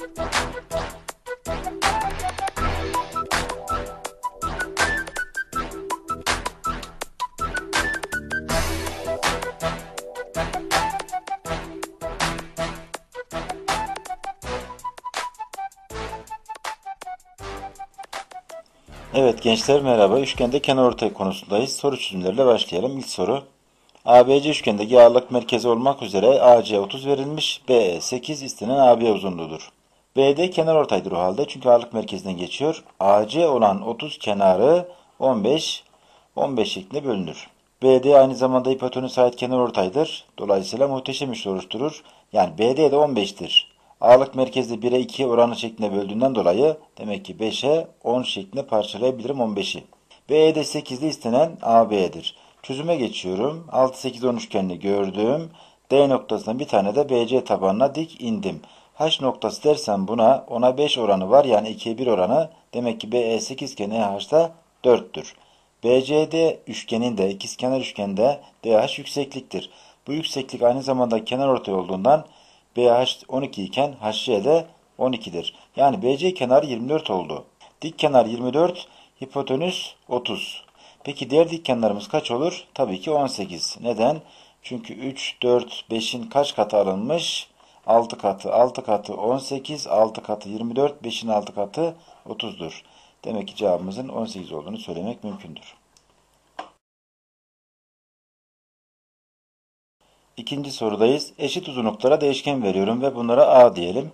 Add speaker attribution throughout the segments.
Speaker 1: Evet gençler merhaba. Üçgende kenar ortay konusundayız. Soru çözümleriyle başlayalım. İlk soru. ABC üçgendeki ağırlık merkezi olmak üzere AC 30 verilmiş. BE 8 istenen AB uzunluğudur. BD kenar ortaydır o halde çünkü ağırlık merkezinden geçiyor. AC olan 30 kenarı 15 15 şeklinde bölünür. BD aynı zamanda hipotenüse ait kenar ortaydır. Dolayısıyla muhteşem üçlü oluşturur. Yani BD de 15'tir. Ağırlık merkezi 1'e 2 oranı şeklinde böldüğünden dolayı demek ki 5'e 10 şeklinde parçalayabilirim 15'i. BE'de 8'de istenen AB'dir. Çözüme geçiyorum. 6, 8, 10 üçgenini gördüm. D noktasından bir tane de BC tabanına dik indim. H noktası dersen buna 10'a 5 oranı var. Yani 2'ye 1 oranı. Demek ki BE 8 iken EH da 4'tür. BCD üçgeninde, ikizkenar üçgende DH yüksekliktir. Bu yükseklik aynı zamanda kenar ortay olduğundan BH 12 iken HC de 12'dir. Yani BC kenarı 24 oldu. Dik kenar 24, hipotenüs 30. Peki diğer dik kenarımız kaç olur? Tabii ki 18. Neden? Çünkü 3, 4, 5'in kaç katı alınmış? 6 katı. 6 katı 18, 6 katı 24, 5'in 6 katı 30'dur. Demek ki cevabımızın 18 olduğunu söylemek mümkündür. İkinci sorudayız. Eşit uzunluklara değişken veriyorum ve bunlara A diyelim.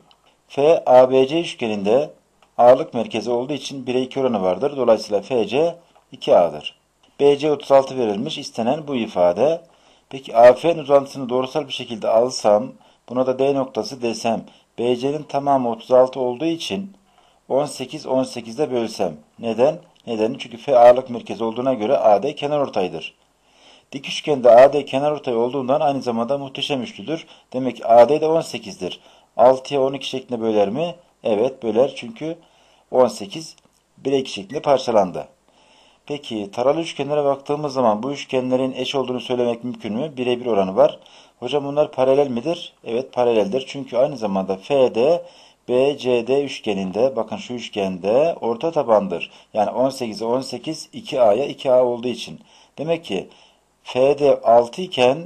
Speaker 1: F, ABC üçgeninde ağırlık merkezi olduğu için 1'e 2 oranı vardır. Dolayısıyla FC 2A'dır. BC 36 verilmiş. İstenen bu ifade. Peki AF'nin uzantısını doğrusal bir şekilde alsam, buna da D noktası desem, BC'nin tamamı 36 olduğu için 18 18'de bölsem. Neden? Nedeni çünkü F ağırlık merkezi olduğuna göre AD kenar ortaydır. Dik üçgende AD kenar ortay olduğundan aynı zamanda muhteşem üçlüdür. Demek ki AD de 18'dir. 6'ya 12 şeklinde böler mi? Evet böler çünkü 18 1'e 2 şeklinde parçalandı. Peki taralı üçgenlere baktığımız zaman bu üçgenlerin eş olduğunu söylemek mümkün mü? Birebir oranı var. Hocam bunlar paralel midir? Evet paraleldir. Çünkü aynı zamanda FD BCD üçgeninde bakın şu üçgende orta tabandır. Yani 18'e 18 2A'ya 2A olduğu için. Demek ki FD 6 iken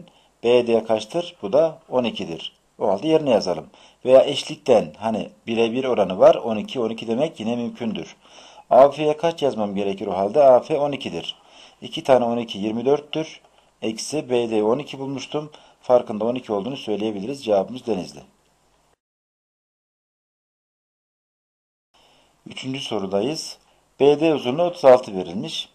Speaker 1: BD kaçtır? Bu da 12'dir. O halde yerine yazalım. Veya eşlikten hani birebir oranı var. 12 12 demek yine mümkündür. AF'ye kaç yazmam gerekir o halde? AF 12'dir. 2 tane 12 24'tür. Eksi BD 12 bulmuştum. Farkında 12 olduğunu söyleyebiliriz. Cevabımız Denizli. Üçüncü sorudayız. BD uzunluğu 36 verilmiş.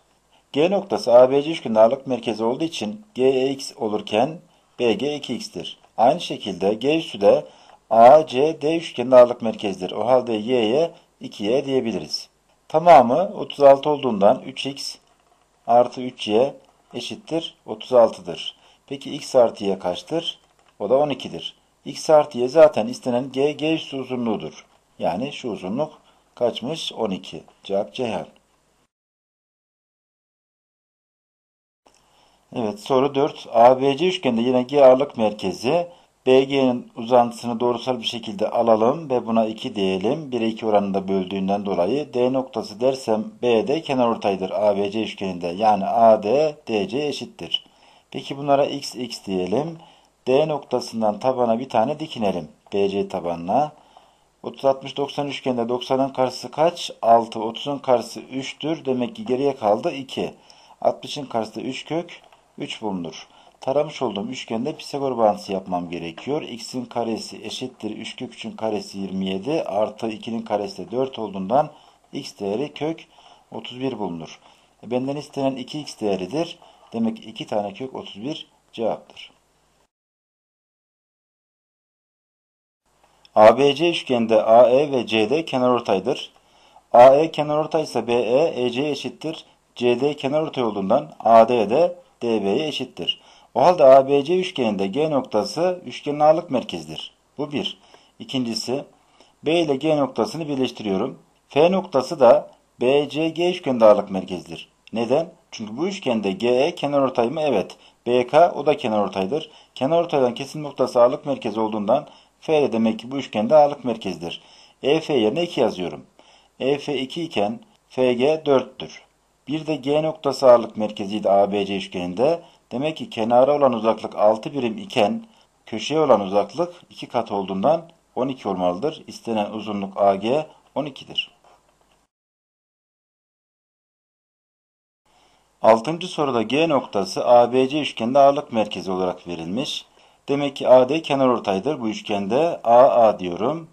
Speaker 1: G noktası ABC üçgenin ağırlık merkezi olduğu için GX olurken BG 2x'tir. Aynı şekilde G üssü de ACD üçgenin ağırlık merkezidir. O halde Y'ye 2Y diyebiliriz. Tamamı 36 olduğundan 3x artı 3y eşittir 36'dır. Peki x artı y kaçtır? O da 12'dir. x artı y zaten istenen g, g üssü uzunluğudur. Yani şu uzunluk kaçmış? 12. Cevap Ceyhan. Evet soru 4. ABC üçgeninde yine G ağırlık merkezi BG'nin uzantısını doğrusal bir şekilde alalım ve buna 2 diyelim. 1'e 2 oranında böldüğünden dolayı D noktası dersem BD kenar ortaydır ABC üçgeninde. Yani AD DC eşittir. Peki bunlara x x diyelim. D noktasından tabana bir tane dikinelim. BC tabanına. 30 60 90 üçgende 90'ın karşısı kaç? 6. 30'un karşısı 3'tür. Demek ki geriye kaldı 2. 60'ın karşısı 3 kök 3 bulunur. Taramış olduğum üçgende Pisagor bağıntısı yapmam gerekiyor. x'in karesi eşittir 3 kök 3'ün karesi 27 artı 2'nin karesi de 4 olduğundan x değeri kök 31 bulunur. E benden istenen 2x değeridir. Demek ki 2 tane kök 31 cevaptır. ABC üçgende AE ve CD kenarortaydır. AE kenarortay ise BE EC eşittir. CD kenarortay olduğundan AD de DB'ye eşittir. O halde ABC üçgeninde G noktası üçgenin ağırlık merkezidir. Bu bir. İkincisi B ile G noktasını birleştiriyorum. F noktası da BCG üçgeninde ağırlık merkezidir. Neden? Çünkü bu üçgende GE kenarortay mı? Evet. BK o da kenarortaydır. Kenarortaydan kesim noktası ağırlık merkezi olduğundan F de demek ki bu üçgende ağırlık merkezidir. EF yerine 2 yazıyorum. EF 2 iken FG 4'tür. Bir de G noktası ağırlık merkeziydi ABC üçgeninde. Demek ki kenara olan uzaklık 6 birim iken köşeye olan uzaklık 2 kat olduğundan 12 olmalıdır. İstenen uzunluk AG 12'dir. Altıncı soruda G noktası ABC üçgende ağırlık merkezi olarak verilmiş. Demek ki AD kenarortaydır bu üçgende. AA diyorum.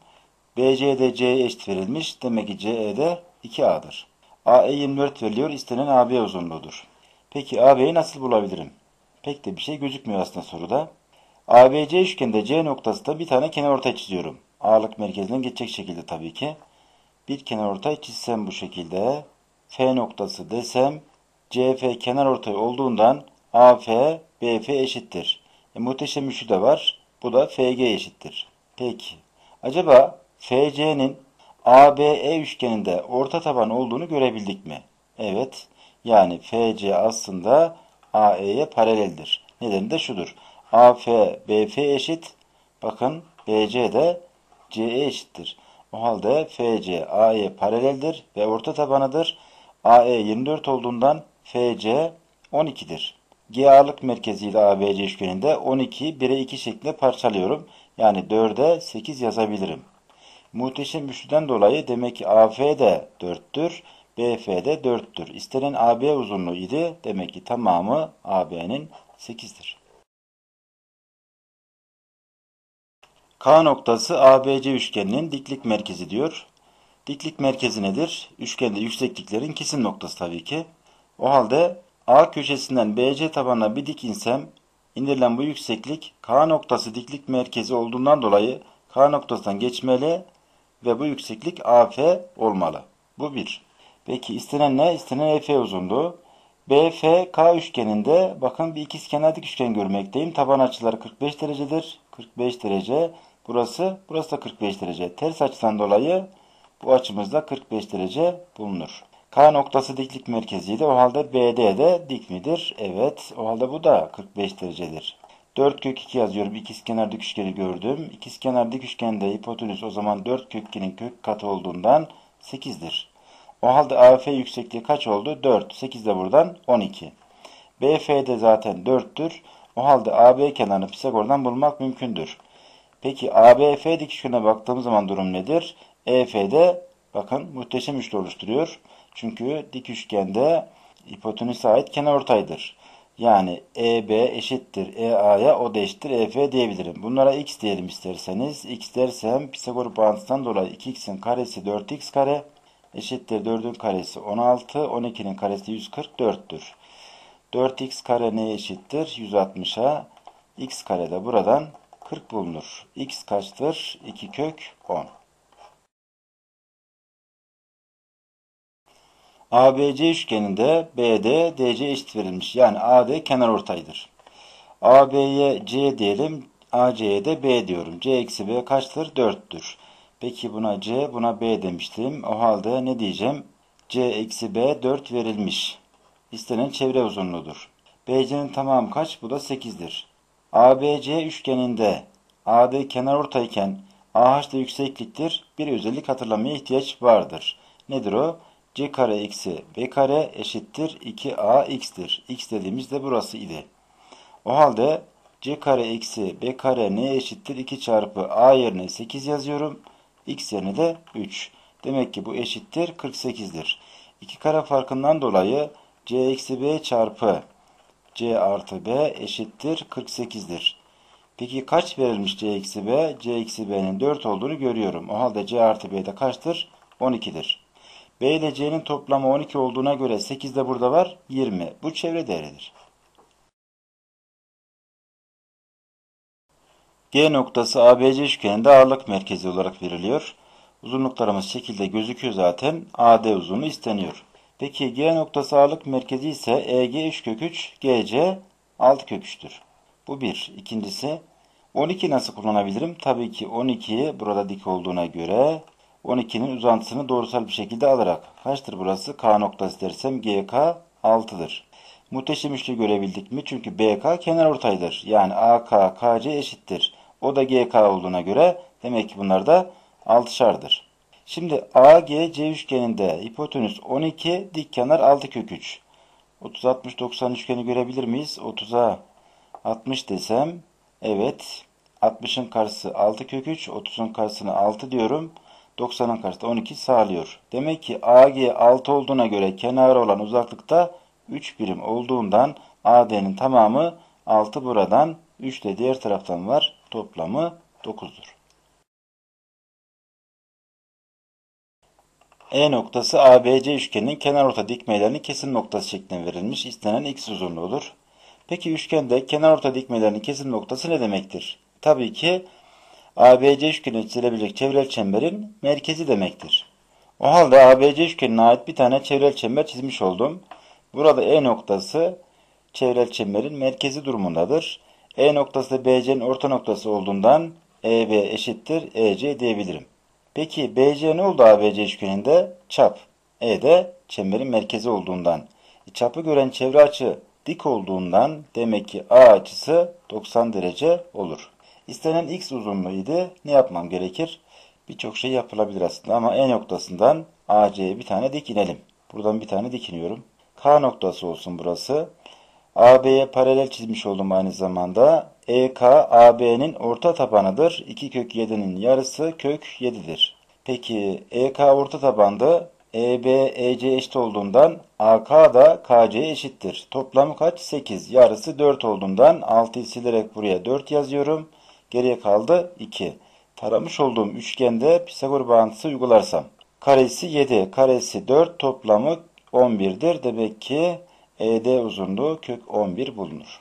Speaker 1: BC'de C'ye eşit verilmiş. Demek ki CE'de 2A'dır. AE 24 veriliyor. İstenen AB uzunluğudur. Peki AB'yi nasıl bulabilirim? Pek de bir şey gözükmüyor aslında soruda. ABC üçgende C noktası da bir tane kenarortay çiziyorum. Ağırlık merkezinden geçecek şekilde tabii ki. Bir kenarortay çizsem bu şekilde. F noktası desem CF kenarortay olduğundan AF BF eşittir. E, muhteşem üçlü de var. Bu da FG eşittir. Peki. Acaba FC'nin ABE üçgeninde orta taban olduğunu görebildik mi? Evet. Yani FC aslında AE'ye paraleldir. Nedeni de şudur. AF, BF eşit. Bakın BC de CE eşittir. O halde FC AE paraleldir ve orta tabanıdır. AE 24 olduğundan FC 12'dir. G ağırlık merkeziyle ABC üçgeninde 12'yi 1'e 2 şeklinde parçalıyorum. Yani 4'e 8 yazabilirim. Muhteşem üçlüden dolayı demek ki AF de 4'tür. BF de 4'tür. İstenen AB uzunluğu idi. Demek ki tamamı AB'nin 8'dir. K noktası ABC üçgeninin diklik merkezi diyor. Diklik merkezi nedir? Üçgende yüksekliklerin kesim noktası tabii ki. O halde A köşesinden BC tabanına bir dik insem indirilen bu yükseklik K noktası diklik merkezi olduğundan dolayı K noktasından geçmeli ve bu yükseklik AF olmalı. Bu bir. Peki istenen ne? İstenen EF uzunluğu. BFK üçgeninde bakın bir ikizkenar dik üçgen görmekteyim. Taban açıları 45 derecedir. 45 derece. Burası, burası da 45 derece. Ters açıdan dolayı bu açımızda 45 derece bulunur. K noktası diklik merkeziydi. O halde BD de dik midir? Evet. O halde bu da 45 derecedir. 4 kök 2 yazıyorum. İkizkenar dik üçgeni gördüm. İkizkenar dik üçgende hipotenüs o zaman 4 kök 2'nin kök katı olduğundan 8'dir. O halde AF yüksekliği kaç oldu? 4. 8 de buradan 12. BF de zaten 4'tür. O halde AB kenarını Pisagor'dan bulmak mümkündür. Peki ABF dik üçgene baktığımız zaman durum nedir? EF'de bakın muhteşem üçlü oluşturuyor. Çünkü dik üçgende hipotenüse ait kenarortaydır. Yani EB eşittir EA'ya o da eşittir EF diyebilirim. Bunlara x diyelim isterseniz. x dersem Pisagor bağıntısından dolayı 2x'in karesi 4x kare eşittir 4'ün karesi 16, 12'nin karesi 144'tür. 4x kare neye eşittir? 160'a. x kare de buradan 40 bulunur. x kaçtır? 2 kök 10. ABC üçgeninde BD DC eşit verilmiş. Yani AD kenarortaydır. AB'ye C diyelim. AC'ye de B diyorum. C eksi B kaçtır? 4'tür. Peki buna C, buna B demiştim. O halde ne diyeceğim? C eksi B 4 verilmiş. İstenen çevre uzunluğudur. BC'nin tamamı kaç? Bu da 8'dir. ABC üçgeninde AD kenarortayken AH da yüksekliktir. Bir özellik hatırlamaya ihtiyaç vardır. Nedir o? C kare eksi B kare eşittir 2AX'tir. X dediğimiz de burası idi. O halde C kare eksi B kare neye eşittir? 2 çarpı A yerine 8 yazıyorum. X yerine de 3. Demek ki bu eşittir 48'dir. 2 kare farkından dolayı C eksi B çarpı C artı B eşittir 48'dir. Peki kaç verilmiş C eksi B? C eksi B'nin 4 olduğunu görüyorum. O halde C artı B de kaçtır? 12'dir. B ile C'nin toplamı 12 olduğuna göre 8 de burada var 20. Bu çevre değeridir. G noktası ABC üçgeninde ağırlık merkezi olarak veriliyor. Uzunluklarımız şekilde gözüküyor zaten. AD uzunluğu isteniyor. Peki G noktası ağırlık merkezi ise EG 3 kök 3, GC 6 kök 3'tür. Bu bir. İkincisi 12 nasıl kullanabilirim? Tabii ki 12'yi burada dik olduğuna göre 12'nin uzantısını doğrusal bir şekilde alarak. Kaçtır burası? K noktası dersem GK 6'dır. Muhteşem üçlü görebildik mi? Çünkü BK kenar ortaydır. Yani AK, KC eşittir. O da GK olduğuna göre demek ki bunlar da 6'şardır. Şimdi AGC üçgeninde hipotenüs 12, dik kenar 6 kök 3. 30 60 90 üçgeni görebilir miyiz? 30'a 60 desem evet 60'ın karşısı 6 kök 3, 30'un karşısına 6 diyorum. 90'ın karşısında 12 sağlıyor. Demek ki AG 6 olduğuna göre kenara olan uzaklıkta 3 birim olduğundan AD'nin tamamı 6 buradan 3 de diğer taraftan var. Toplamı 9'dur. E noktası ABC üçgeninin kenarorta dikmelerinin kesim noktası şeklinde verilmiş. İstenen x uzunluğudur. Peki üçgende kenarorta dikmelerinin kesim noktası ne demektir? Tabii ki ABC üçgenine çizilebilecek çevrel çemberin merkezi demektir. O halde ABC üçgenine ait bir tane çevrel çember çizmiş oldum. Burada E noktası çevrel çemberin merkezi durumundadır. E noktası da BC'nin orta noktası olduğundan EB eşittir EC diyebilirim. Peki BC ne oldu ABC üçgeninde? Çap. E de çemberin merkezi olduğundan. E, çapı gören çevre açı dik olduğundan demek ki A açısı 90 derece olur. İstenen x uzunluğuydu. Ne yapmam gerekir? Birçok şey yapılabilir aslında ama E noktasından AC'ye bir tane dik inelim. Buradan bir tane dik iniyorum. K noktası olsun burası. AB'ye paralel çizmiş oldum aynı zamanda. EK AB'nin orta tabanıdır. 2 kök 7'nin yarısı kök 7'dir. Peki EK orta tabandı. EB EC eşit olduğundan AK da KC eşittir. Toplamı kaç? 8. Yarısı 4 olduğundan 6'yı silerek buraya 4 yazıyorum. Geriye kaldı 2. Taramış olduğum üçgende Pisagor bağıntısı uygularsam. Karesi 7, karesi 4, toplamı 11'dir. Demek ki ED uzunluğu kök 11 bulunur.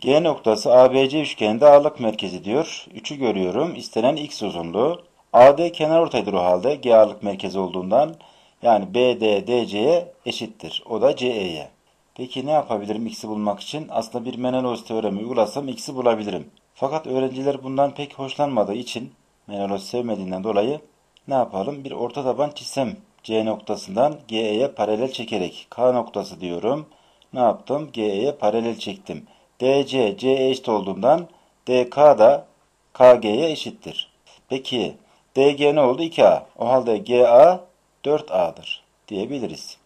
Speaker 1: G noktası ABC üçgeninde ağırlık merkezi diyor. 3'ü görüyorum. İstenen x uzunluğu. AD kenar ortaydır o halde. G ağırlık merkezi olduğundan. Yani BD DC'ye eşittir. O da CE'ye. Peki ne yapabilirim x'i bulmak için? Aslında bir Menelaus teoremi uygulasam x'i bulabilirim. Fakat öğrenciler bundan pek hoşlanmadığı için Menelaus sevmediğinden dolayı ne yapalım? Bir orta taban çizsem C noktasından GE'ye paralel çekerek K noktası diyorum. Ne yaptım? GE'ye paralel çektim. DC CE eşit olduğundan DK da KG'ye eşittir. Peki DG ne oldu? 2A. O halde GA 4A'dır diyebiliriz.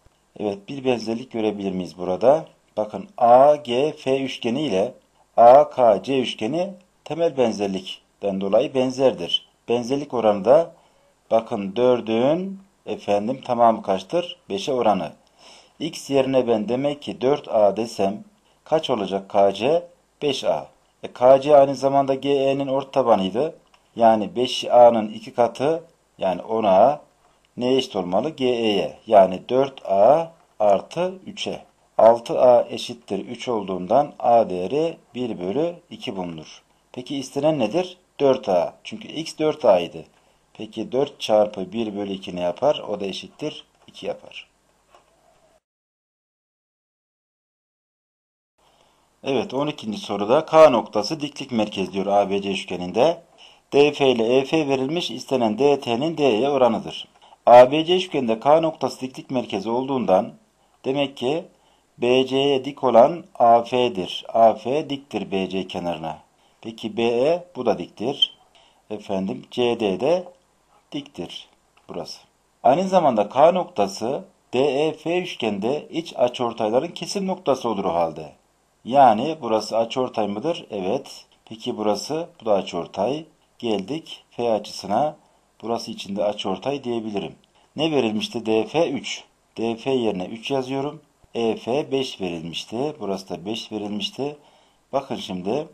Speaker 1: Evet bir benzerlik görebilir miyiz burada? Bakın AGF üçgeni ile AKC üçgeni temel benzerlikten dolayı benzerdir. Benzerlik oranı da bakın 4'ün efendim tamamı kaçtır? 5'e oranı. X yerine ben demek ki 4A desem kaç olacak KC? 5A. E, KC aynı zamanda GE'nin ort tabanıydı. Yani 5A'nın iki katı yani 10A neye eşit olmalı? GE'ye. Yani 4A artı 3'e. 6A eşittir 3 olduğundan A değeri 1 bölü 2 bulunur. Peki istenen nedir? 4A. Çünkü X 4A idi. Peki 4 çarpı 1 bölü 2 ne yapar? O da eşittir 2 yapar. Evet 12. soruda K noktası diklik merkez diyor ABC üçgeninde. DF ile EF verilmiş istenen DT'nin D'ye oranıdır. ABC üçgeninde K noktası diklik merkezi olduğundan demek ki BC'ye dik olan AF'dir. AF diktir BC kenarına. Peki BE bu da diktir. Efendim CD de diktir. Burası. Aynı zamanda K noktası DEF üçgende iç açıortayların kesim noktası olur o halde. Yani burası açıortay mıdır? Evet. Peki burası bu da açıortay. Geldik F açısına. Burası içinde açıortay diyebilirim. Ne verilmişti? DF 3. DF yerine 3 yazıyorum. EF 5 verilmişti. Burası da 5 verilmişti. Bakın şimdi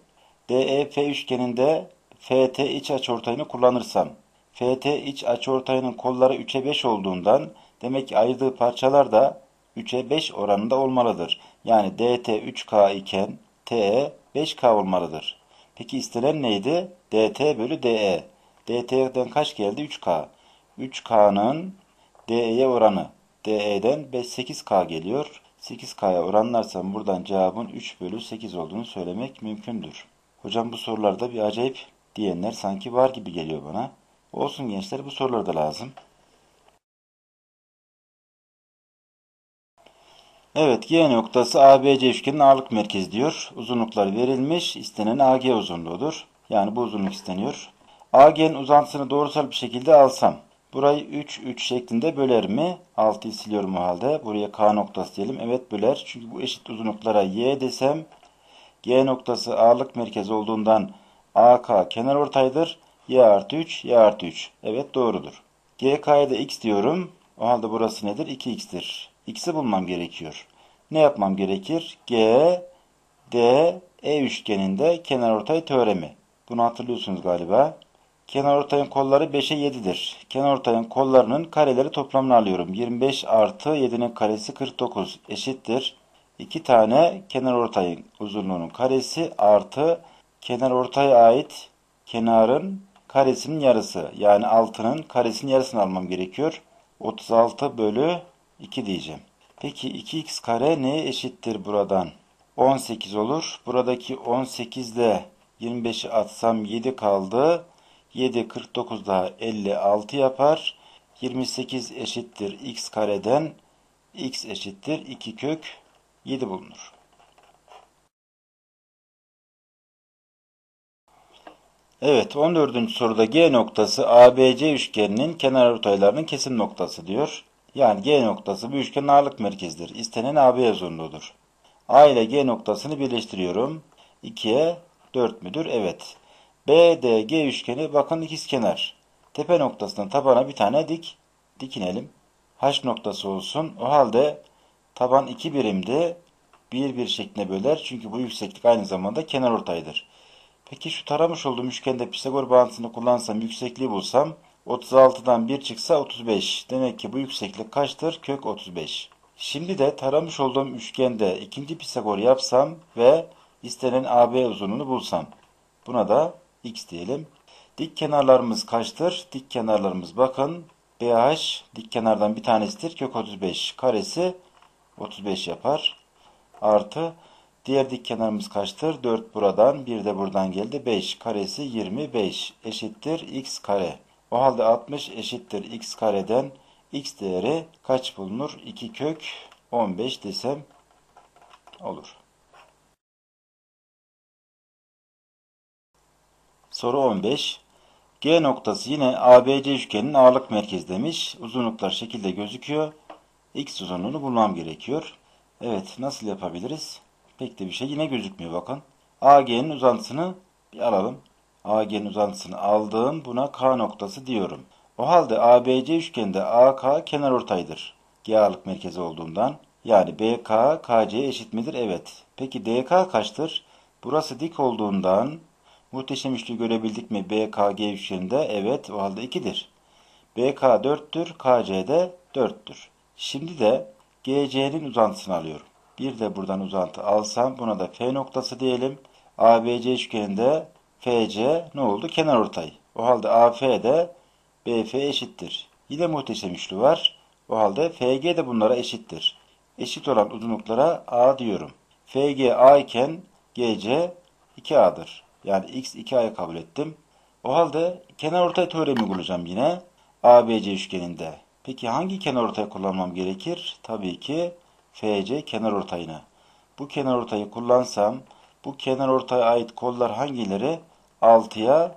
Speaker 1: DEF üçgeninde FT iç açıortayını kullanırsam FT iç açıortayının kolları 3'e 5 olduğundan demek ki ayırdığı parçalar da 3'e 5 oranında olmalıdır. Yani DT 3K iken TE 5K olmalıdır. Peki istenen neydi? DT bölü DE. DT'den kaç geldi? 3K. 3K'nın DE'ye oranı. DE'den 8K geliyor. 8K'ya oranlarsam buradan cevabın 3 bölü 8 olduğunu söylemek mümkündür. Hocam bu sorularda bir acayip diyenler sanki var gibi geliyor bana. Olsun gençler bu sorular da lazım. Evet G noktası ABC üçgenin ağırlık merkezi diyor. Uzunluklar verilmiş. istenen AG uzunluğudur. Yani bu uzunluk isteniyor. AG'nin uzantısını doğrusal bir şekilde alsam. Burayı 3, 3 şeklinde böler mi? 6'yı siliyorum o halde. Buraya K noktası diyelim. Evet böler. Çünkü bu eşit uzunluklara Y desem G noktası ağırlık merkezi olduğundan AK kenar ortaydır. Y artı 3, Y artı 3. Evet doğrudur. GK'ya da X diyorum. O halde burası nedir? 2X'tir. X'i bulmam gerekiyor. Ne yapmam gerekir? G, D, E üçgeninde kenarortay teoremi. Bunu hatırlıyorsunuz galiba. Kenarortayın kolları 5'e 7'dir. Kenarortayın kollarının kareleri toplamını alıyorum. 25 artı 7'nin karesi 49 eşittir. 2 tane kenarortayın uzunluğunun karesi artı kenarortaya ait kenarın karesinin yarısı. Yani 6'nın karesinin yarısını almam gerekiyor. 36 bölü 2 diyeceğim. Peki 2x kare neye eşittir buradan? 18 olur. Buradaki 18 ile 25'i atsam 7 kaldı. 7 49 daha 56 yapar. 28 eşittir x kareden x eşittir 2 kök 7 bulunur. Evet 14. soruda G noktası ABC üçgeninin kenar ortaylarının kesim noktası diyor. Yani G noktası bu üçgenin ağırlık merkezidir. İstenen AB uzunluğudur. A ile G noktasını birleştiriyorum. 2'ye 4 müdür? Evet. BDG üçgeni bakın ikizkenar. Tepe noktasından tabana bir tane dik dikinelim. H noktası olsun. O halde taban 2 birimdi. 1 bir şeklinde böler. Çünkü bu yükseklik aynı zamanda kenar ortaydır. Peki şu taramış olduğum üçgende Pisagor bağıntısını kullansam yüksekliği bulsam 36'dan 1 çıksa 35. Demek ki bu yükseklik kaçtır? Kök 35. Şimdi de taramış olduğum üçgende ikinci Pisagor yapsam ve istenen AB uzunluğunu bulsam. Buna da x diyelim. Dik kenarlarımız kaçtır? Dik kenarlarımız bakın. BH dik kenardan bir tanesidir. Kök 35 karesi 35 yapar. Artı diğer dik kenarımız kaçtır? 4 buradan, 1 de buradan geldi. 5 karesi 25 eşittir x kare. O halde 60 eşittir x kareden x değeri kaç bulunur? 2 kök 15 desem olur. Soru 15. G noktası yine ABC üçgeninin ağırlık merkezi demiş. Uzunluklar şekilde gözüküyor. X uzunluğunu bulmam gerekiyor. Evet nasıl yapabiliriz? Pek de bir şey yine gözükmüyor bakın. AG'nin uzantısını bir alalım. AG'nin uzantısını aldım. Buna K noktası diyorum. O halde ABC üçgeninde AK kenar ortaydır. G ağırlık merkezi olduğundan. Yani BK KC eşit midir? Evet. Peki DK kaçtır? Burası dik olduğundan muhteşem üçlü görebildik mi BKG üçgeninde? Evet. O halde 2'dir. BK 4'tür. KC de 4'tür. Şimdi de GC'nin uzantısını alıyorum. Bir de buradan uzantı alsam buna da F noktası diyelim. ABC üçgeninde FC ne oldu? Kenar ortay. O halde AF de BF eşittir. Yine muhteşem üçlü var. O halde FG de bunlara eşittir. Eşit olan uzunluklara A diyorum. FG A iken GC 2A'dır. Yani X 2A'yı kabul ettim. O halde kenar ortay teoremi bulacağım yine. ABC üçgeninde. Peki hangi kenar ortayı kullanmam gerekir? Tabii ki FC kenar ortayına. Bu kenar ortayı kullansam bu kenar ortaya ait kollar hangileri? 6'ya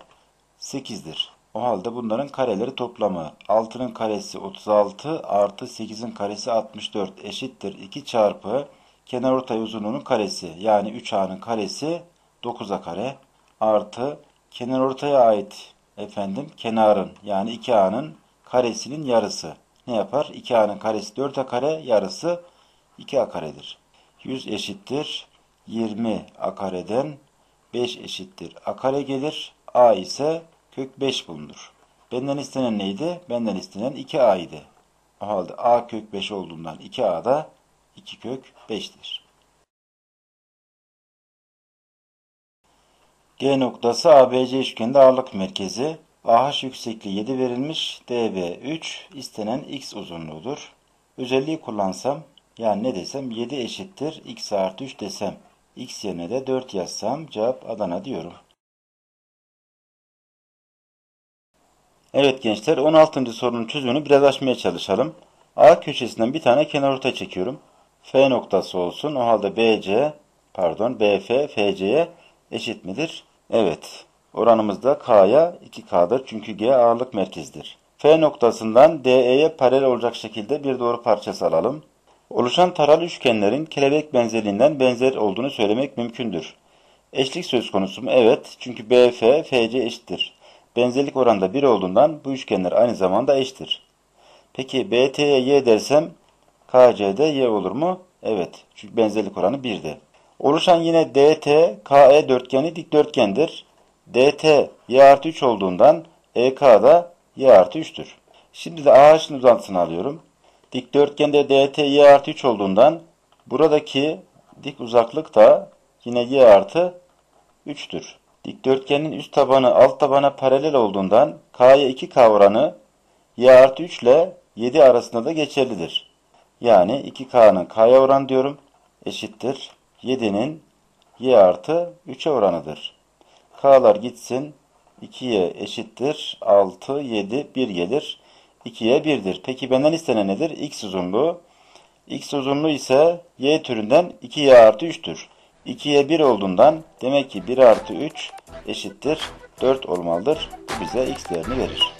Speaker 1: 8'dir. O halde bunların kareleri toplamı 6'nın karesi 36 artı 8'in karesi 64 eşittir 2 çarpı kenarortay uzunluğunun karesi yani 3A'nın karesi 9A kare artı kenarortaya ait efendim kenarın yani 2A'nın karesinin yarısı ne yapar? 2A'nın karesi 4A kare yarısı 2A karedir. 100 eşittir 20 A kareden 5 eşittir A kare gelir. A ise kök 5 bulunur. Benden istenen neydi? Benden istenen 2A idi. O halde A kök 5 olduğundan 2A da 2 kök 5'tir. G noktası ABC üçgeninde ağırlık merkezi. AH yüksekliği 7 verilmiş. DB 3 istenen X uzunluğudur. Özelliği kullansam yani ne desem 7 eşittir X artı 3 desem. X yerine de 4 yazsam cevap Adana diyorum. Evet gençler 16. sorunun çözümünü biraz açmaya çalışalım. A köşesinden bir tane kenarortay çekiyorum. F noktası olsun. O halde BC pardon BF FC'ye eşit midir? Evet. Oranımız da K'ya 2K'dır. Çünkü G ağırlık merkezidir. F noktasından DE'ye paralel olacak şekilde bir doğru parçası alalım. Oluşan taralı üçgenlerin kelebek benzerliğinden benzer olduğunu söylemek mümkündür. Eşlik söz konusu mu? Evet. Çünkü BF, FC eşittir. Benzerlik oranında 1 olduğundan bu üçgenler aynı zamanda eşittir. Peki BT'ye Y dersem KC'de Y olur mu? Evet. Çünkü benzerlik oranı 1'di. Oluşan yine DT, KE dörtgeni dikdörtgendir. DT Y artı 3 olduğundan EK da Y artı 3'tür. Şimdi de AH'ın uzantısını alıyorum. Dikdörtgende DT Y artı 3 olduğundan buradaki dik uzaklık da yine Y artı 3'tür. Dikdörtgenin üst tabanı alt tabana paralel olduğundan K'ya 2K oranı Y artı 3 ile 7 arasında da geçerlidir. Yani 2K'nın K'ya oranı diyorum eşittir. 7'nin Y artı 3'e oranıdır. K'lar gitsin. 2'ye eşittir. 6, 7, 1 gelir. 2'ye 1'dir. Peki benden istenen nedir? X uzunluğu. X uzunluğu ise Y türünden 2Y artı 3'tür. 2'ye 1 olduğundan demek ki 1 artı 3 eşittir 4 olmalıdır. Bu bize X değerini verir.